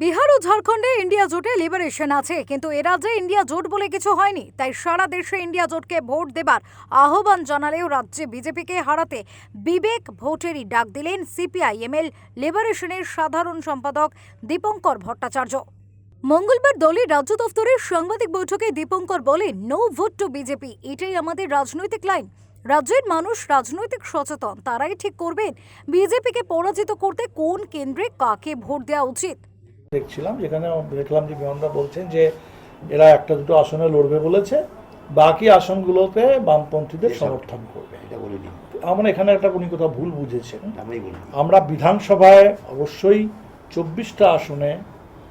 বিহার ও ঝাড়খণ্ডে ইন্ডিয়া জোটে লিবারেশন আছে, কিন্তু এ রাজ্যে ইন্ডিয়া জোট বলে কিছু হয়নি। তাই সারা দেশে ইন্ডিয়া জোটকে ভোট দেবার আহ্বান জানালেও রাজ্যে বিজেপিকে হারাতে বিবেক ভোটেরই ডাক দিলেন সিপিআই সিপিআইএমএল লিবারেশনের সাধারণ সম্পাদক দীপঙ্কর ভট্টাচার্য। মঙ্গলবার দলের রাজ্য দফতরের সাংবাদিক বৈঠকে দীপঙ্কর বলেন, নো ভোট টু বিজেপি, এটাই আমাদের রাজনৈতিক লাইন। রাজ্যের মানুষ রাজনৈতিক সচেতন, তারাই ঠিক করবেন। বিজেপিকে পরাজিত করতে কোন কেন্দ্রে কাকে ভোট দেওয়া উচিত? দেখছিলাম যেখানে দেখলাম যে বিমানদা বলছেন যে এরা একটা দুটো আসনে লড়বে বলেছে বাকি আসনগুলোতে বামপন্থীদের সমর্থন করবে। এটা আমরা এখানে একটা উনি কোথাও ভুল বুঝেছেন। আমরা বিধানসভায় অবশ্যই চব্বিশটা আসনে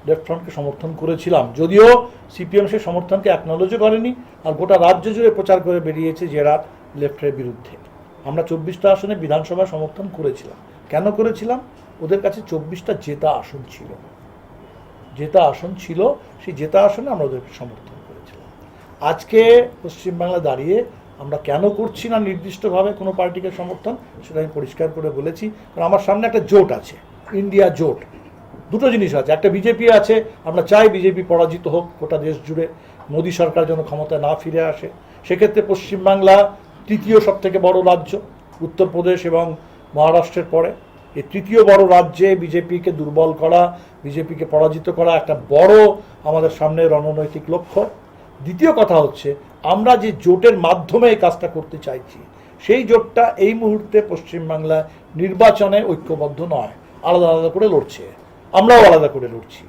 লেফট ফ্রন্টকে সমর্থন করেছিলাম। যদিও সিপিএম সে সমর্থনকে অ্যাকনোলজও করেনি আর গোটা রাজ্য জুড়ে প্রচার করে বেরিয়েছে যে এরা লেফটের বিরুদ্ধে। আমরা চব্বিশটা আসনে বিধানসভা সমর্থন করেছিলাম। কেন করেছিলাম? ওদের কাছে চব্বিশটা জেতা আসন ছিল। জেতা আসন ছিল, সেই জেতা আসনে আমরা ওদেরকে সমর্থন করেছিলাম। আজকে পশ্চিমবাংলা দাঁড়িয়ে আমরা কেন করছি না নির্দিষ্টভাবে কোনো পার্টিকে সমর্থন, সেটা আমি পরিষ্কার করে বলেছি। কারণ আমার সামনে একটা জোট আছে, ইন্ডিয়া জোট। দুটো জিনিস আছে, একটা বিজেপি আছে, আমরা চাই বিজেপি পরাজিত হোক গোটা দেশ জুড়ে। মোদী সরকার যেন ক্ষমতায় না ফিরে আসে। সেক্ষেত্রে পশ্চিমবাংলা তৃতীয় সব থেকে বড় রাজ্য, উত্তরপ্রদেশ এবং মহারাষ্ট্রের পরে। এই তৃতীয় বড় রাজ্যে বিজেপিকে দুর্বল করা, বিজেপিকে পরাজিত করা একটা বড় আমাদের সামনে রণনৈতিক লক্ষ্য। দ্বিতীয় কথা হচ্ছে, আমরা যে জোটের মাধ্যমে এই কাজটা করতে চাইছি, সেই জোটটা এই মুহূর্তে পশ্চিমবাংলায় নির্বাচনে ঐক্যবদ্ধ নয়, আলাদা আলাদা করে লড়ছে, আমরাও আলাদা করে লড়ছি।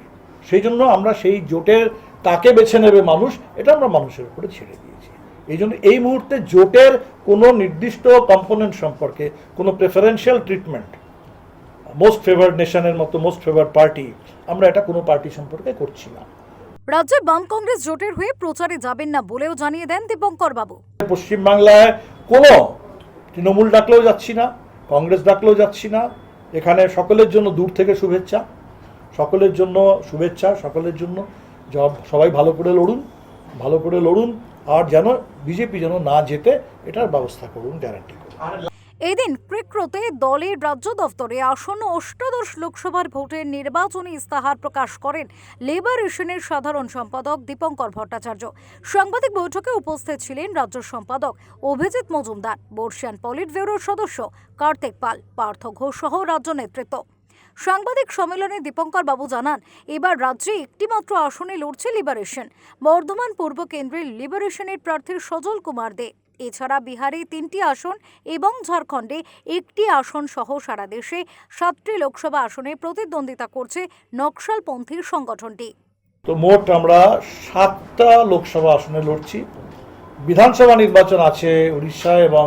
সেই জন্য আমরা সেই জোটের কাকে বেছে নেবে মানুষ, এটা আমরা মানুষের উপরে ছেড়ে দিয়েছি। এই জন্য এই মুহূর্তে জোটের কোনো নির্দিষ্ট কম্পোনেন্ট সম্পর্কে কোনো প্রেফারেন্সিয়াল ট্রিটমেন্ট মোস্ট ফেভার্ড নেশনের মতো মোস্ট ফেভার্ড পার্টি আমরা এটা কোনো পার্টি সম্পর্কে করছি না। রাজ্যে বাম কংগ্রেস জোটের হয়ে প্রচারে যাবেন না বলেও জানিয়ে দেন দীপঙ্কর বাবু। পশ্চিমবাংলায় কোনো তৃণমূল ডাকলেও যাচ্ছি না কংগ্রেস ডাকলেও যাচ্ছি না। এখানে সকলের জন্য দূর থেকে শুভেচ্ছা সকলের জন্য শুভেচ্ছা সকলের জন্য জব- সবাই ভালো করে লড়ুন ভালো করে লড়ুন আর যেন বিজেপি যেন না যেতে এটার ব্যবস্থা করুন গ্যারান্টি করুন। এদিন ক্রিক্রোতে দলের রাজ্য দফতরে আসন্ন অষ্টাদশ লোকসভার ভোটের নির্বাচনী ইস্তাহার প্রকাশ করেন লিবারেশনের সাধারণ সম্পাদক দীপঙ্কর ভট্টাচার্য। সাংবাদিক বৈঠকে উপস্থিত ছিলেন রাজ্য সম্পাদক অভিজিৎ মজুমদার, বর্ষিয়ান পলিট ব্যুরোর সদস্য কার্তিক পাল, পার্থ ঘোষ সহ রাজ্য নেতৃত্ব। সাংবাদিক সম্মেলনে দীপঙ্কর বাবু জানান, এবার রাজ্যে একটিমাত্র আসনে লড়ছে লিবারেশন বর্ধমান পূর্ব কেন্দ্রের লিবারেশনের প্রার্থী সজল কুমার দে এছাড়া বিহারে তিনটি আসন এবং ঝাড়খণ্ডে একটি আসন সহ সারা দেশে সাতটি লোকসভা আসনে প্রতিদ্বন্দ্বিতা করছে নকশালপন্থী সংগঠনটি। তো মোট আমরা সাতটা লোকসভা আসনে লড়ছি। বিধানসভা নির্বাচন আছে উড়িষ্যা এবং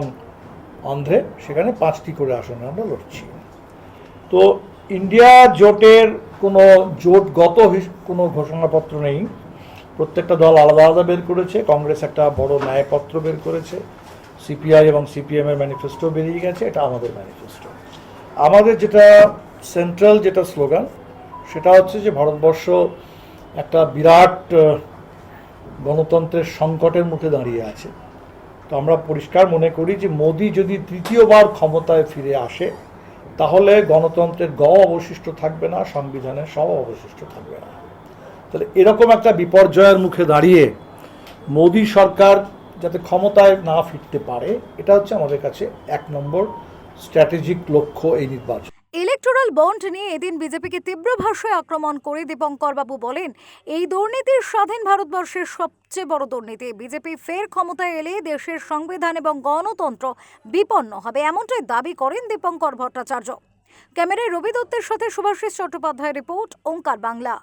অন্ধ্রে, সেখানে পাঁচটি করে আসনে আমরা লড়ছি। তো ইন্ডিয়া জোটের কোনো জোটগত কোনো ঘোষণাপত্র নেই। প্রত্যেকটা দল আলাদা আলাদা বের করেছে। কংগ্রেস একটা বড় ন্যায়পত্র বের করেছে। সিপিআই এবং সিপিএম এর ম্যানিফেস্টো বেরিয়ে গেছে, এটা আমাদের ম্যানিফেস্টো আমাদের যেটা সেন্ট্রাল যেটা স্লোগান সেটা হচ্ছে যে ভারতবর্ষ একটা বিরাট গণতন্ত্রের সংকটের মুখে দাঁড়িয়ে আছে। তো আমরা পরিষ্কার মনে করি যে মোদি যদি তৃতীয়বার ক্ষমতায় ফিরে আসে, তাহলে গণতন্ত্রের গ অবশিষ্ট থাকবে না, সংবিধানের সব অবশিষ্ট থাকবে না। তাহলে এরকম একটা বিপর্যয়ের মুখে দাঁড়িয়ে মোদি সরকার যাতে ক্ষমতায় না ফিরতে পারে, এটা হচ্ছে আমাদের কাছে এক নম্বর স্ট্র্যাটেজিক লক্ষ্য এই নির্বাচন। ইলেকটোরাল বন্ড নিয়ে এদিন বিজেপিকে তীব্র ভাষায় আক্রমণ করে দীপঙ্কর বাবু বলেন, এই দুর্নীতির স্বাধীন ভারতবর্ষের সবচেয়ে বড় দুর্নীতি। বিজেপি ফের ক্ষমতায় এলে দেশের সংবিধান এবং গণতন্ত্র বিপন্ন হবে, এমনটাই দাবি করেন দীপঙ্কর ভট্টাচার্য। ক্যামেরায় রবি দত্তের সাথে সুভাষিস চট্টোপাধ্যায়ের রিপোর্ট, ওঙ্কার বাংলা।